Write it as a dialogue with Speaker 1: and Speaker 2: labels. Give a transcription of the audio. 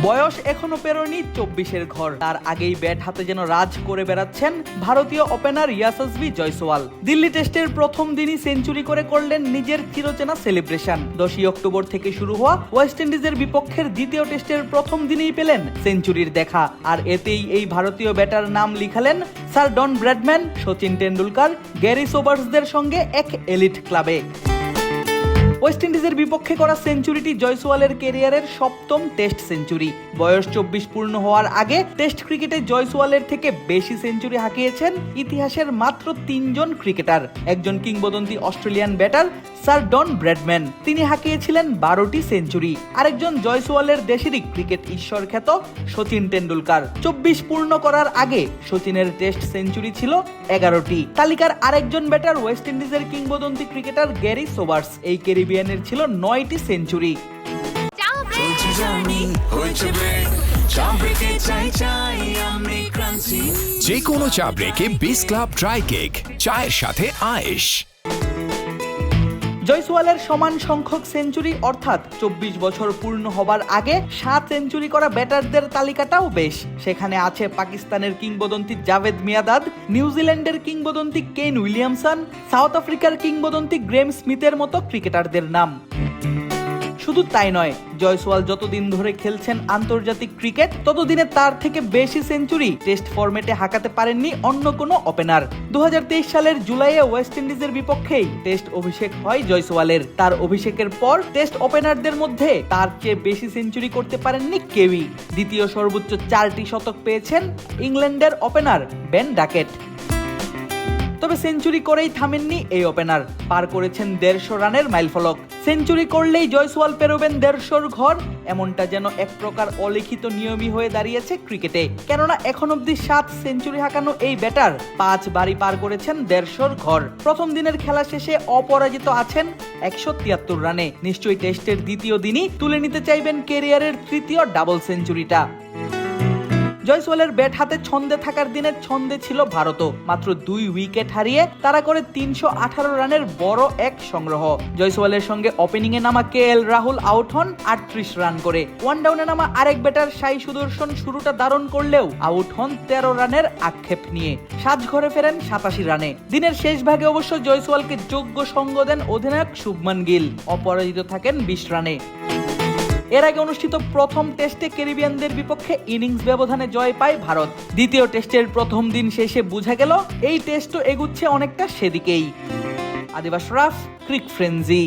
Speaker 1: বয়স এখনও পেরোনি চব্বিশের ঘর। তার আগেই ব্যাট হাতে যেন রাজ করে বেড়াচ্ছেন ভারতীয় ওপেনার ইয়াসসবি জয়সওয়াল। দিল্লি টেস্টের প্রথম দিনই সেঞ্চুরি করে করলেন নিজের চিরচেনা সেলিব্রেশন। দশই অক্টোবর থেকে শুরু হওয়া ওয়েস্ট ইন্ডিজের বিপক্ষের দ্বিতীয় টেস্টের প্রথম দিনেই পেলেন সেঞ্চুরির দেখা। আর এতেই এই ভারতীয় ব্যাটার নাম লিখালেন sir Don Bradman, Sachin Tendulkar Garry সোবার্সদের সঙ্গে এক এলিট ক্লাবে। ওয়েস্ট ইন্ডিজের বিপক্ষে করা সেঞ্চুরিটি জয়সওয়ালের কেরিয়ারের সপ্তম টেস্ট সেঞ্চুরি বয়স চব্বিশ পূর্ণ হওয়ার আগে টেস্ট ক্রিকেটে জয়সওয়ালের থেকে বেশি সেঞ্চুরি হাঁকিয়েছেন ইতিহাসের মাত্র তিনজন ক্রিকেটার একজন কিংবদন্তি Australian batter sir Don Bradman তিনি হাঁকিয়েছিলেন বারোটি সেঞ্চুরি আরেকজন জয়সওয়ালের দেশেরই ক্রিকেট ঈশ্বর খ্যাত সচিন টেন্ডুলকার চব্বিশ পূর্ণ করার আগে সচিনের টেস্ট সেঞ্চুরি ছিল এগারোটি। তালিকার আরেকজন ব্যাটার ওয়েস্ট ইন্ডিজের কিংবদন্তি ক্রিকেটার গ্যারি সোবার্স এই ক্যারিবিয়ানের ছিল নয়টি সেঞ্চুরি।
Speaker 2: যে কোনো চা ব্রেকে বিস ক্লাব ড্রাই কেক চায়ের সাথে আয়েশ।
Speaker 1: জয়সওয়ালের সমান সংখ্যক সেঞ্চুরি অর্থাৎ চব্বিশ বছর পূর্ণ হবার আগে সাত সেঞ্চুরি করা ব্যাটারদের তালিকাটাও বেশ। সেখানে আছে পাকিস্তানের কিংবদন্তি জাভেদ মিয়াদাদ, নিউজিল্যান্ডের কিংবদন্তি কেন উইলিয়ামসন, সাউথ আফ্রিকার কিংবদন্তি গ্রেম স্মিথের মতো ক্রিকেটারদের নাম। শুধু তাই নয়, জয়সওয়াল যতদিন ধরে খেলছেন আন্তর্জাতিক ক্রিকেট, ততদিনে তার থেকে বেশি সেঞ্চুরি টেস্ট ফরম্যাটে হাঁকাতে পারেননি অন্য কোনো ওপেনার। দুহাজার তেইশ সালের জুলাইয়ে ওয়েস্ট ইন্ডিজের বিপক্ষেই টেস্ট অভিষেক হয় জয়সওয়ালের। তার অভিষেকের পর টেস্ট ওপেনারদের মধ্যে তার চেয়ে বেশি সেঞ্চুরি করতে পারেননি কেউই। দ্বিতীয় সর্বোচ্চ চারটি শতক পেয়েছেন ইংল্যান্ডের ওপেনার বেন ডাকেট। তবে সেঞ্চুরি করেই থামেননি এই ওপেনার? পার করেছেন দেড়শো রানের মাইলফলক। সেঞ্চুরি করলেই জয়সওয়াল পেরোবেন দেড়শোর ঘর। এমনটা যেন এক প্রকার অলিখিত নিয়মই হয়ে দাঁড়িয়েছে ক্রিকেটে। কেননা এখন অব্দি সাত সেঞ্চুরি হাঁকানো এই ব্যাটার, পাঁচ বাড়ি পার করেছেন দেড়শোর ঘর। প্রথম দিনের খেলা শেষে অপরাজিত আছেন একশো তিয়াত্তর রানে। নিশ্চয়ই টেস্টের দ্বিতীয় দিনই তুলে নিতে চাইবেন কেরিয়ারের তৃতীয় ডাবল সেঞ্চুরিটা। জয়সওয়ালের ব্যাট হাতে ছন্দে থাকার দিনে ছন্দে ছিল ভারতও। মাত্র দুই উইকেট হারিয়ে তারা করে তিনশো আঠারো রানের বড় এক সংগ্রহ। জয়সওয়ালের সঙ্গে ওপেনিংয়ে নামা কে এল রাহুল আউট হন আটত্রিশ রান করে। ওয়ান ডাউনে নামা আরেক ব্যাটার সাই সুদর্শন শুরুটা দারুণ করলেও আউট হন তেরো রানের আক্ষেপ নিয়ে। সাজ ঘরে ফেরেন সাতাশি রানে। দিনের শেষ ভাগে অবশ্য জয়সওয়ালকে যোগ্য সঙ্গ দেন অধিনায়ক শুভমান গিল। অপরাজিত থাকেন বিশ রানে। এর আগে অনুষ্ঠিত প্রথম টেস্টে ক্যারিবিয়ানদের বিপক্ষে ইনিংস ব্যবধানে জয় পায় ভারত। দ্বিতীয় টেস্টের প্রথম দিন শেষে বোঝা গেল, এই টেস্টও এগুচ্ছে অনেকটা সেদিকেই। আদিবাস রাফ, ক্রিক ফ্রেন্জি।